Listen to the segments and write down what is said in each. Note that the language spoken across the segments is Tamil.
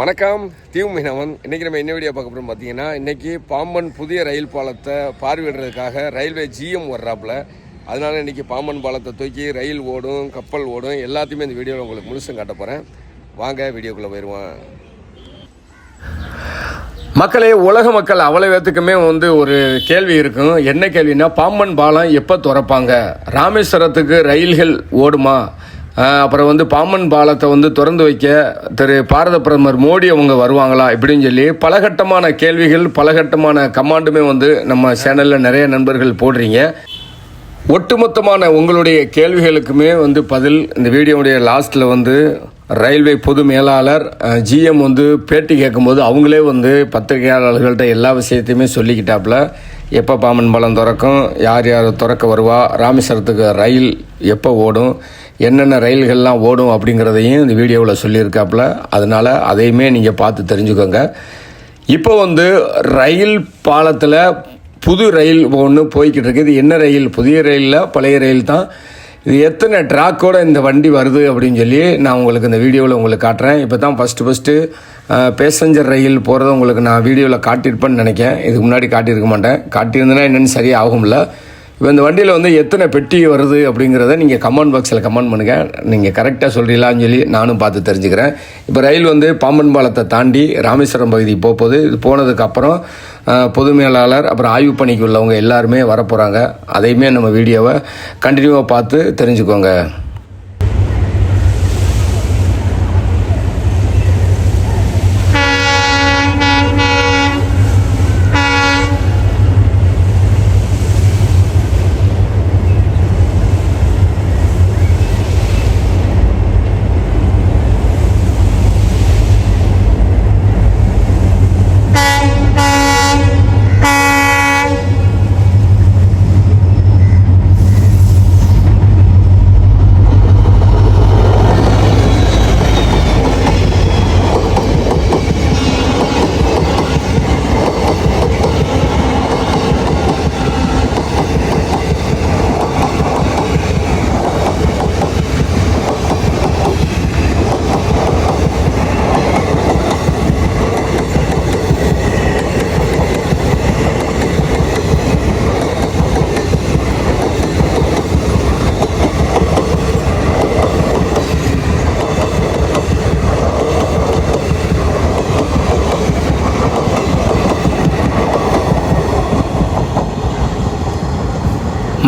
வணக்கம். தீவு மீனவன். இன்றைக்கி நம்ம என்ன வீடியோ பார்க்க போகிறோம் பார்த்தீங்கன்னா இன்றைக்கி பாம்பன் புதிய ரயில் பாலத்தை பார்வையிடுறதுக்காக ரயில்வே ஜிஎம் வர்றாப்புல. அதனால் இன்றைக்கி பாம்பன் பாலத்தை தூக்கி ரயில் ஓடும் கப்பல் ஓடும் எல்லாத்தையுமே இந்த வீடியோவில் உங்களுக்கு முழுசும் காட்ட போகிறேன் வாங்க வீடியோக்குள்ளே போயிடுவோம் மக்களே உலக மக்கள் அவ்வளோவேத்துக்குமே வந்து ஒரு கேள்வி இருக்கும். என்ன கேள்வின்னா பாம்பன் பாலம் எப்போ திறப்பாங்க? ராமேஸ்வரத்துக்கு ரயில்கள் ஓடுமா? அப்புறம் வந்து பாம்பன் பாலத்தை வந்து திறந்து வைக்க திரு பாரத பிரதமர் மோடி அவங்க வருவாங்களா இப்படின்னு சொல்லி பலகட்டமான கேள்விகள் பலகட்டமான கமாண்டுமே வந்து நம்ம சேனலில் நிறைய நண்பர்கள் போடுறீங்க. ஒட்டுமொத்தமான உங்களுடைய கேள்விகளுக்குமே வந்து பதில் இந்த வீடியோவுடைய லாஸ்ட்டில் வந்து ரயில்வே பொது மேலாளர் ஜிஎம் வந்து பேட்டி கேட்கும்போது அவங்களே வந்து பத்திரிகையாளர்கள்ட்ட எல்லா விஷயத்தையுமே சொல்லிக்கிட்டாப்புல எப்போ பாமன் பாலம் திறக்கும் யார் யார் திறக்க வருவா ராமேஸ்வரத்துக்கு ரயில் எப்போ ஓடும் என்னென்ன ரயில்கள்லாம் ஓடும் அப்படிங்கிறதையும் இந்த வீடியோவில் சொல்லியிருக்காப்புல. அதனால் அதையுமே நீங்கள் பார்த்து தெரிஞ்சுக்கோங்க. இப்போ வந்து ரயில் பாலத்தில் புது ரயில் ஒன்று போய்கிட்டு இருக்குது. என்ன ரயில்? புதிய ரயிலில் பழைய ரயில் தான். இது எத்தனை ட்ராக்கோட இந்த வண்டி வருது அப்படின்னு சொல்லி நான் உங்களுக்கு இந்த வீடியோவில் உங்களுக்கு காட்டுறேன். இப்போ தான் ஃபஸ்ட்டு ஃபஸ்ட்டு பேசஞ்சர் ரயில் போகிறத உங்களுக்கு நான் வீடியோவில் காட்டியிருப்பேன்னு நினைக்கிறேன். இதுக்கு முன்னாடி காட்டியிருக்க மாட்டேன். காட்டியிருந்தேன்னா என்னென்னு சரியாக ஆகும்ல. இப்போ இந்த வண்டியில் வந்து எத்தனை பெட்டி வருது அப்படிங்கிறத நீங்கள் கமெண்ட் பாக்ஸில் கமெண்ட் பண்ணுங்கள் நீங்கள் கரெக்டாக சொல்கிறீங்களான்னு சொல்லி நானும் பார்த்து தெரிஞ்சுக்கிறேன். இப்போ ரயில் வந்து பாம்பன் பாலத்தை தாண்டி ராமேஸ்வரம் பகுதி போக போகுது. இது போனதுக்கப்புறம் பொது மேலாளர் அப்புறம் ஆய்வு பணிக்கு உள்ளவங்க எல்லாருமே வரப்போகிறாங்க அதையுமே நம்ம வீடியோவை கண்டினியூவாக பார்த்து தெரிஞ்சுக்கோங்க.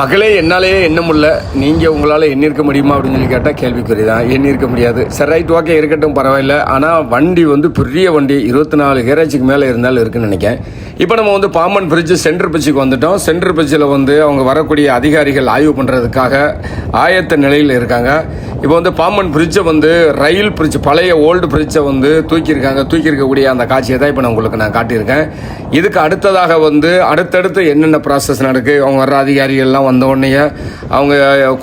மகளே என்னாலேயே எண்ண முடியல. நீங்கள் உங்களால் எண்ணிருக்க முடியுமா அப்படின்னு சொல்லி கேட்டால் கேள்விக்குறி தான் எண்ணிருக்க முடியாது. சரி ரைட் ஓகே இருக்கட்டும் பரவாயில்ல. ஆனால் வண்டி வந்து பெரிய வண்டி. இருபத்தி நாலு கேரேஜுக்கு மேலே இருந்தாலும் இருக்குன்னு நினைக்கிறேன். இப்போ நம்ம வந்து பாம்பன் பிரிட்ஜ் சென்ட்ரு பிரிட்ஜுக்கு வந்துட்டோம். சென்டர் பிரிட்ஜில் வந்து அவங்க வரக்கூடிய அதிகாரிகள் ஆய்வு பண்ணுறதுக்காக ஆயத்த நிலையில் இருக்காங்க. இப்போ வந்து பாம்பன் பிரிட்ஜை வந்து ரயில் பிரிட்ஜ் பழைய ஓல்டு பிரிட்ஜை வந்து தூக்கியிருக்காங்க தூக்கியிருக்கக்கூடிய அந்த காட்சியை தான் இப்போ நான் உங்களுக்கு நான் காட்டியிருக்கேன். இதுக்கு அடுத்ததாக வந்து அடுத்தடுத்து என்னென்ன ப்ராசஸ் நடக்குது அவங்க வர்ற அதிகாரிகள்லாம் வந்த உடனே அவங்க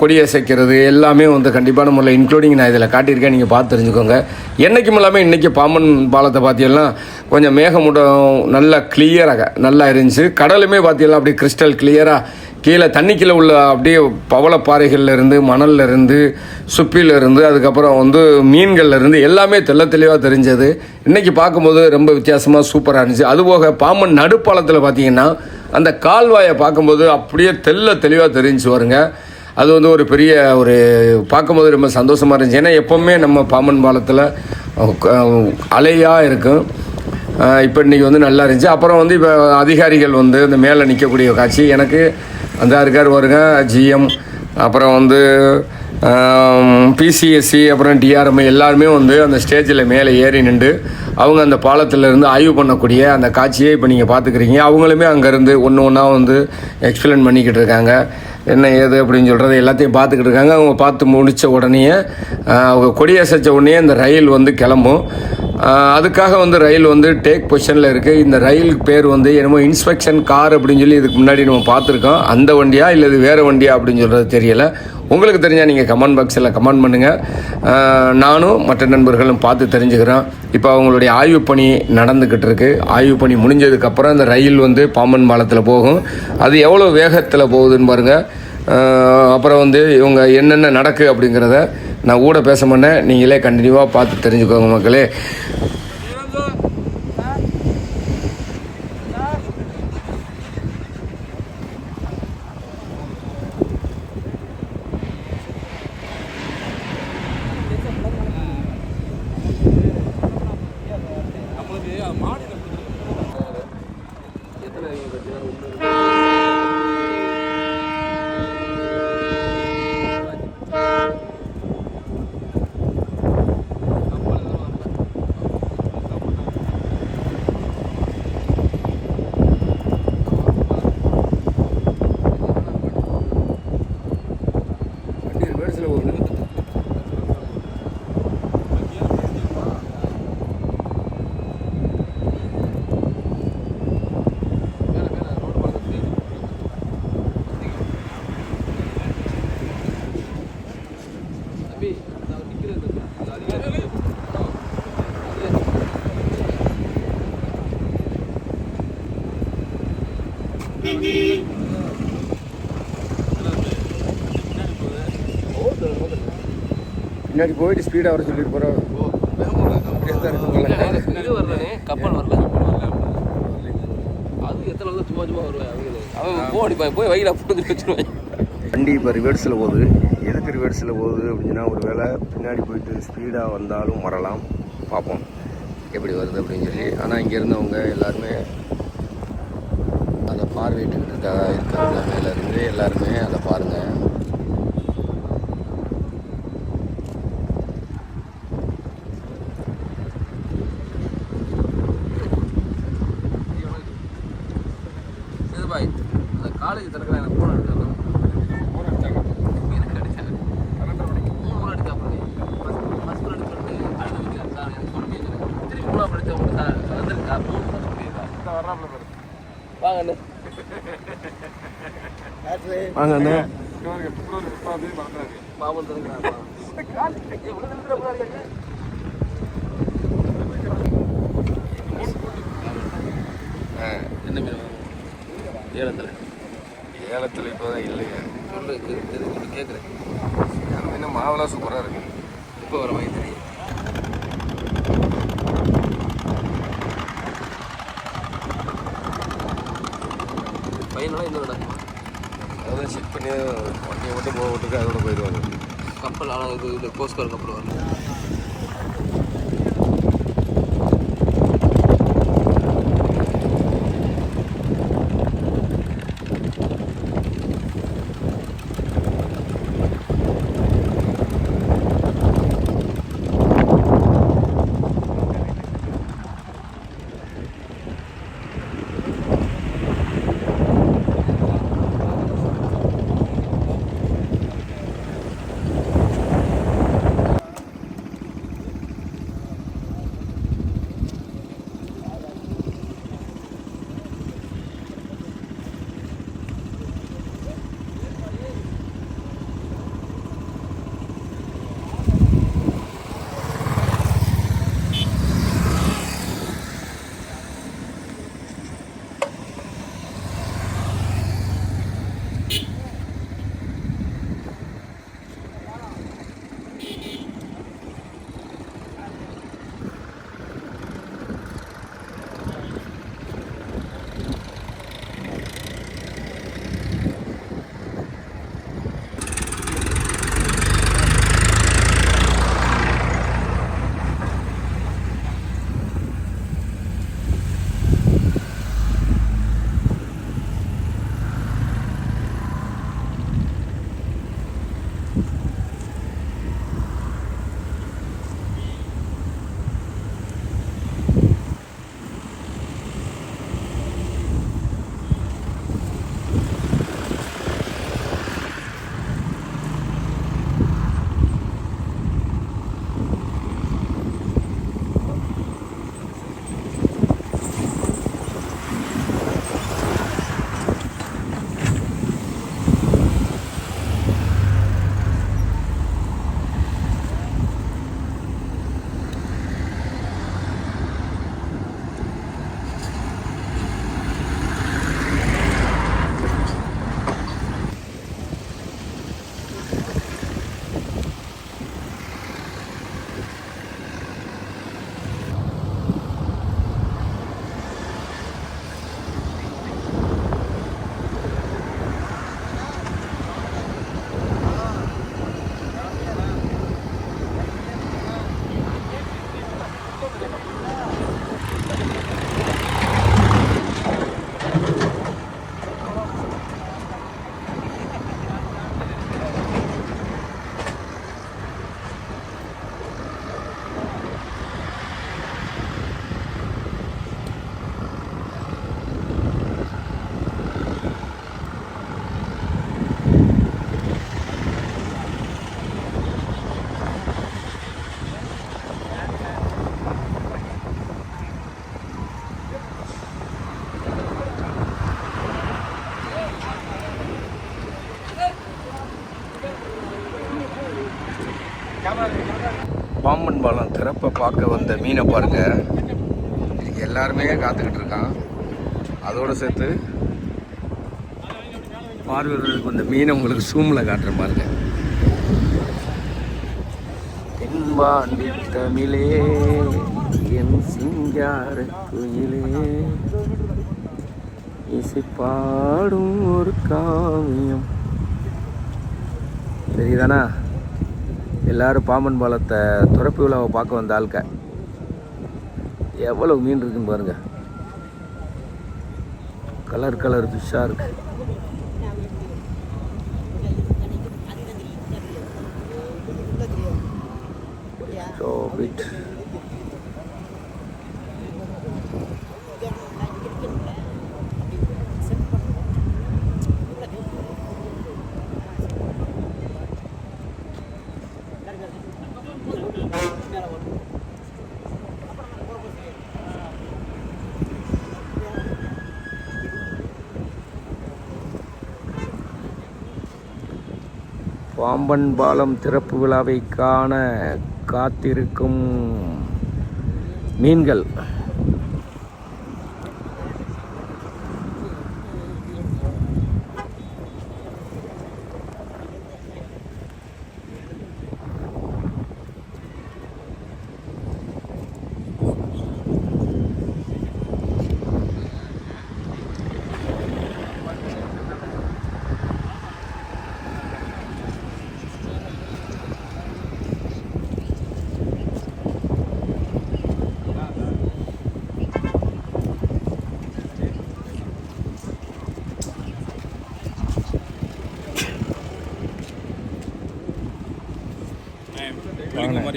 கொடியசைக்கிறது எல்லாமே வந்து கண்டிப்பான முறையில் இன்க்ளூடிங் நான் இதில் காட்டியிருக்கேன் நீங்கள் பார்த்து தெரிஞ்சுக்கோங்க. என்றைக்கும் இல்லாமல் இன்றைக்கி பாம்பன் பாலத்தை பார்த்தீங்கன்னா கொஞ்சம் மேகமூட்டம் நல்லா கிளியராக நல்லா இருந்துச்சு. கடலுமே பார்த்தீங்கன்னா அப்படியே கிறிஸ்டல் கிளியராக கீழே தண்ணிக்குள்ளே உள்ள அப்படியே பவளப்பாறைகள்லேருந்து மணல்லேருந்து மணல்ல இருந்து இருந்து அதுக்கப்புறம் வந்து மீன்கள்ல இருந்து எல்லாமே தெல்ல தெளிவாக தெரிஞ்சது. இன்றைக்கி பார்க்கும்போது ரொம்ப வித்தியாசமாக சூப்பராக இருந்துச்சு. அதுபோக பாம்பன் நடுப்பாலத்தில் பார்த்தீங்கன்னா அந்த கால்வாயை பார்க்கும்போது அப்படியே தெல்ல தெளிவாக தெரிஞ்சு வருங்க அது வந்து ஒரு பெரிய ஒரு பார்க்கும்போது ரொம்ப சந்தோஷமாக இருந்துச்சு. ஏன்னா எப்போவுமே நம்ம பாம்பன் பாலத்தில் அலையாக இருக்கும். இப்போ இன்றைக்கி வந்து நல்லா இருந்துச்சு. அப்புறம் வந்து இப்போ அதிகாரிகள் வந்து இந்த மேலே நிற்கக்கூடிய காட்சி. எனக்கு அந்த இருக்கார் வருங்க ஜிஎம் அப்புறம் வந்து பிசிஎஸ்சி அப்புறம் டிஆர்எம் எல்லாருமே வந்து அந்த ஸ்டேஜில் மேலே ஏறி நின்று அவங்க அந்த பாலத்தில் இருந்து ஆய்வு பண்ணக்கூடிய அந்த காட்சியை இப்போ நீங்கள் பார்த்துக்கிறீங்க அவங்களுமே அங்கேருந்து ஒன்று ஒன்றா வந்து எக்ஸ்பிளைன் பண்ணிக்கிட்டு இருக்காங்க. என்ன ஏது அப்படின்னு சொல்கிறது எல்லாத்தையும் பார்த்துக்கிட்டு இருக்காங்க. அவங்க பார்த்து முடித்த உடனே அவங்க கொடியசைச்ச உடனே இந்த ரயில் வந்து கிளம்பும். அதுக்காக வந்து ரயில் வந்து டேக் பொசிஷனில் இருக்குது இந்த ரயில் பேர் வந்து என்னமோ இன்ஸ்பெக்ஷன் கார் அப்படின்னு சொல்லி இதுக்கு முன்னாடி நம்ம பார்த்துருக்கோம். அந்த வண்டியா இல்லை இது வேறு வண்டியா அப்படின்னு சொல்கிறது தெரியலை. உங்களுக்கு தெரிஞ்சால் நீங்கள் கமெண்ட் பாக்ஸில் கமெண்ட் பண்ணுங்கள் நானும் மற்ற நண்பர்களும் பார்த்து தெரிஞ்சுக்கிறோம். இப்போ அவங்களுடைய ஆய்வு பணி நடந்துக்கிட்டு இருக்கு. ஆய்வு பணி முடிஞ்சதுக்கப்புறம் இந்த ரயில் வந்து பாம்பன் பாலத்தில் போகும். அது எவ்வளோ வேகத்தில் போகுதுன்னு பாருங்கள் அப்புறம் வந்து இவங்க என்னென்ன நடக்கு அப்படிங்கிறத நான் கூட பேச மாட்டேன். நீங்களே கண்டினியூவாக பார்த்து தெரிஞ்சுக்கோங்க மக்களே. பின்னாடி போயிட்டு ஸ்பீடாக வர சொல்லிட்டு போகிறோம் அப்படியே தான் இருக்கு போல இது வரலனே கப்பல் வரல அது எத்தனை நாள் சும்மா சும்மா வருவேன் அவங்க அவன் போன் போய் வகையில் புரிஞ்சு வச்சுருவேன் வண்டி இப்போ ரிவர்ஸில் போகுது. எதுக்கு ரிவர்ஸில் போகுது அப்படின்னா ஒரு வேளை பின்னாடி போயிட்டு ஸ்பீடாக வந்தாலும் வரலாம். பார்ப்போம். எப்படி வருது அப்படின்னு சொல்லி. ஆனால் இங்கே இருந்தவங்க எல்லாருமே அதை பார்வையிட்டு இருக்கா இருக்கிற எல்லாருமே எல்லாருமே அதை பாருங்கள் வாங்க அண்ணே வாங்க அண்ணே மாமன் என்ன மீன் ஏலத்தில் ஏலத்தில் இப்போ தான் இல்லைங்க சொல்லு கேட்குறேன் இன்னும் மாவெல்லாம் சூப்பராக இருக்கு. இப்போ வர மாதிரி அதான் செக் பண்ணி வண்டியை மட்டும் போக விட்டுட்டு அதோட போயிடுவாங்க. கப்பல் ஆனால் இது இது கப்பல் வரல. பாம்பன் பாலம் திறப்பை பார்க்க வந்த மீனை பாருங்க. எல்லாருமே காத்துக்கிட்டு இருக்கான். அதோடு சேர்த்து பார்வையாளர்களுக்கு இந்த மீனை உங்களுக்கு சூமில் காட்டுற பாருங்க. தென்பாண்டி தமிழே என் சிங்கார குயிலே இசை பாடும் ஒரு காவியம். சரிதானா எல்லாரும் பாம்பன் பாலத்தை துறப்பு விழாவை பார்க்க வந்த ஆள்க. எவ்வளவு மீன் இருக்குன்னு பாருங்க. கலர் கலர் ஃபிஷ்ஷாக இருக்கு. So it. அம்பன் பாலம் திறப்பு விழாவை காண காத்திருக்கும் மீன்கள்.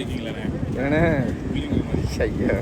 இருக்கீங்களே? மாதிரி. ஐயா.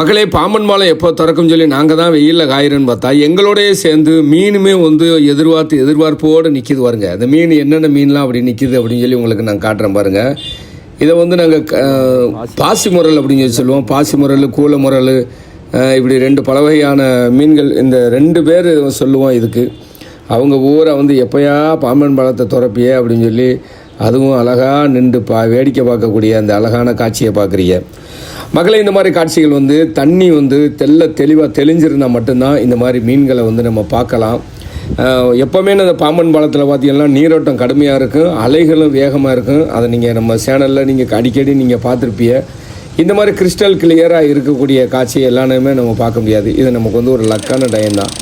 மக்களே பாம்பன் மாலை எப்போ திறக்கும் சொல்லி நாங்கள் தான் வெயிலில் காயிறோன்னு பார்த்தா எங்களோடய சேர்ந்து மீனுமே வந்து எதிர்பார்த்து எதிர்பார்ப்போடு நிற்கிது பாருங்க. அந்த மீன் என்னென்ன மீன்லாம் அப்படி நிற்கிது அப்படின்னு சொல்லி உங்களுக்கு நான் காட்டுறேன் பாருங்கள் இதை வந்து நாங்கள் பாசி முரல் அப்படின்னு சொல்லி சொல்லுவோம். பாசி முரல் கூல முரல் இப்படி ரெண்டு பல வகையான மீன்கள் இந்த ரெண்டு பேர் சொல்லுவோம் இதுக்கு. அவங்க ஊரை வந்து எப்போயா பாம்பன் பழத்தை துறப்பியே அப்படின்னு சொல்லி அதுவும் அழகாக நின்று பா வேடிக்கை பார்க்கக்கூடிய அந்த அழகான காட்சியை பார்க்குறீங்க. மகளே இந்த மாதிரி காட்சிகள் வந்து தண்ணி வந்து தெல்ல தெளிவாக தெளிஞ்சிருந்தால் மட்டும்தான் இந்த மாதிரி மீன்களை வந்து நம்ம பார்க்கலாம். எப்போவுமே அந்த பாம்பன் பாலத்தில் பார்த்தீங்கன்னா நீரோட்டம் கடுமையாக இருக்கும் அலைகளும் வேகமாக இருக்கும். அதை நீங்கள் நம்ம சேனலில் நீங்கள் அடிக்கடி நீங்கள் பார்த்துருப்பீங்க. இந்த மாதிரி கிறிஸ்டல் கிளியராக இருக்கக்கூடிய காட்சி எல்லாமே நம்ம பார்க்க முடியாது. இது நமக்கு வந்து ஒரு லக்கான டயம் தான்.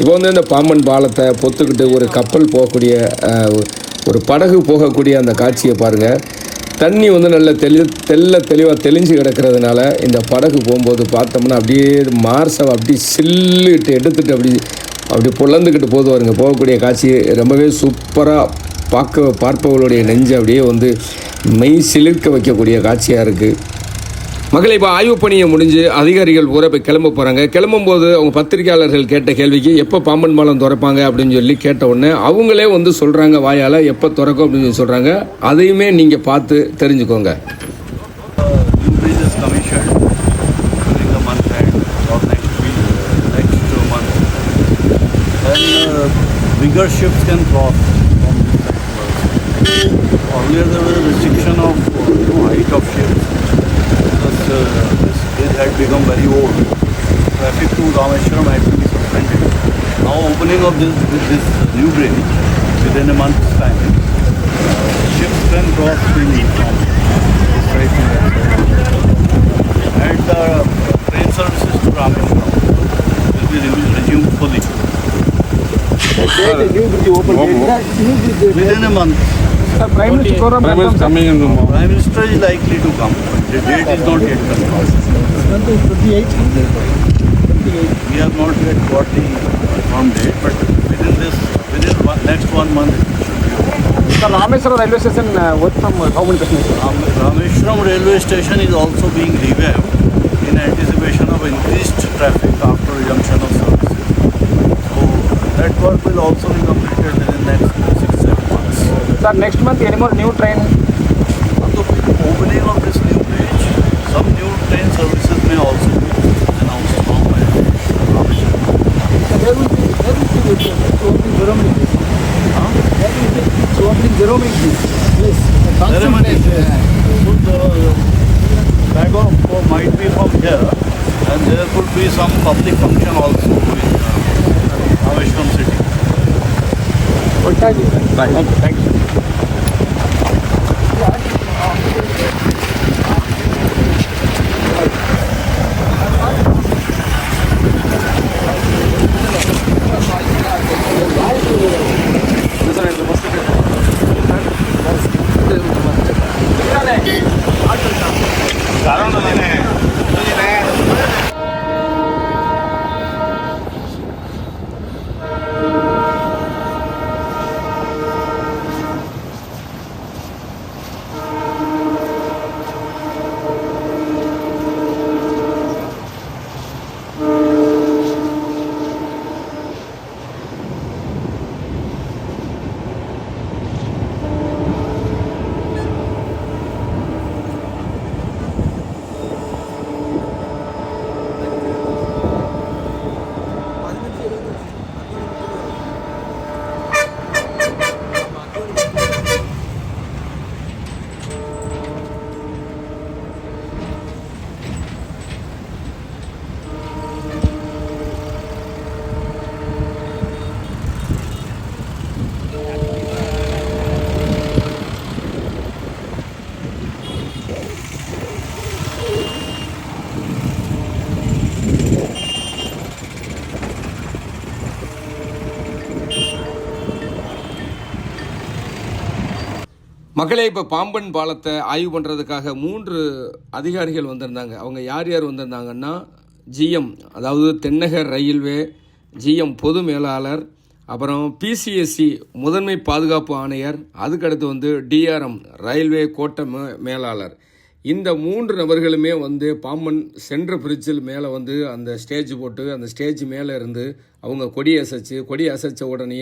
இப்போ வந்து இந்த பாம்பன் பாலத்தை பொத்துக்கிட்டு ஒரு கப்பல் போகக்கூடிய ஒரு படகு போகக்கூடிய அந்த காட்சியை பாருங்கள் தண்ணி வந்து நல்ல தெளி தெல்ல தெளிவாக தெளிஞ்சு கிடக்கிறதுனால இந்த படகு போகும்போது பார்த்தோம்னா அப்படியே மார்ஸை அப்படியே சில்லுட்டு எடுத்துட்டு அப்படி அப்படி புலந்துக்கிட்டு போது வருங்க போகக்கூடிய காட்சி ரொம்பவே சூப்பராக பார்க்க பார்ப்பவர்களுடைய நெஞ்சு அப்படியே வந்து மெய் சிலிர்க்க வைக்கக்கூடிய காட்சியாக இருக்குது மக்களை இப்போ ஆய்வு பணியை முடிஞ்சு அதிகாரிகள் ஊரை போய் கிளம்ப போகிறாங்க கிளம்பும்போது அவங்க பத்திரிகையாளர்கள் கேட்ட கேள்விக்கு எப்போ பாம்பன் பாலம் திறப்பாங்க அப்படின்னு சொல்லி கேட்ட உடனே அவங்களே வந்து சொல்கிறாங்க வாயால் எப்போ திறக்கும் அப்படின்னு சொல்லி சொல்கிறாங்க அதையுமே நீங்கள் பார்த்து தெரிஞ்சுக்கோங்க bigger ships can cross from this side. Earlier there was a restriction of you know, height of ships. Uh, this bridge had become very old. Traffic to Rameshwaram had to be suspended. Now opening of this with this new bridge within a month's time, uh, ships can cross freely from this side to that side and uh, train services to Rameshwaram will be re- resumed fully. Within a month, Prime Minister coming in the. Prime Minister is likely to come, but the date is not yet confirmed. We have not yet got the confirmed date, but within this, within one, next one month, it should be. The Rameswaram railway station uh, work from uh, how many percent? Ram- Rameshwaram railway station is also being revamped in anticipation of increased traffic after resumption of services. So that work will also be completed within next six, seven months. Sir, next month any more new train? Opening of this new some new train services may also be announced from uh, Rameshwaram. There will be there will be opening Jerome Huh? opening Jerome Yes. Ceremony. So the bag of uh, might be from here and there could be some public function also in uh, Rameshwaram city. Thank you. Thank you. மக்களே இப்போ பாம்பன் பாலத்தை ஆய்வு பண்ணுறதுக்காக மூன்று அதிகாரிகள் வந்திருந்தாங்க. அவங்க யார் யார் வந்திருந்தாங்கன்னா ஜிஎம் அதாவது தென்னகர் ரயில்வே ஜிஎம் பொது மேலாளர் அப்புறம் பிசிஎஸ்சி முதன்மை பாதுகாப்பு ஆணையர் அதுக்கடுத்து வந்து டிஆர்எம் ரயில்வே கோட்ட மே- மேலாளர். இந்த மூன்று நபர்களுமே வந்து பாம்பன் சென்ற பிரிட்ஜில் மேலே வந்து அந்த ஸ்டேஜ் போட்டு அந்த ஸ்டேஜ் மேலே இருந்து அவங்க கொடி அசைச்சு கொடி அசைச்ச உடனே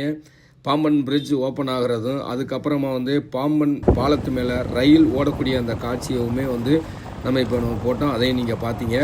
பாம்பன் பிரிட்ஜ் ஓப்பன் ஆகிறதும் அதுக்கப்புறமா வந்து பாம்பன் பாலத்து மேலே ரயில் ஓடக்கூடிய அந்த காட்சியவுமே வந்து நம்ம இப்போ நம்ம போட்டோம். அதையும் நீங்கள் பார்த்தீங்க.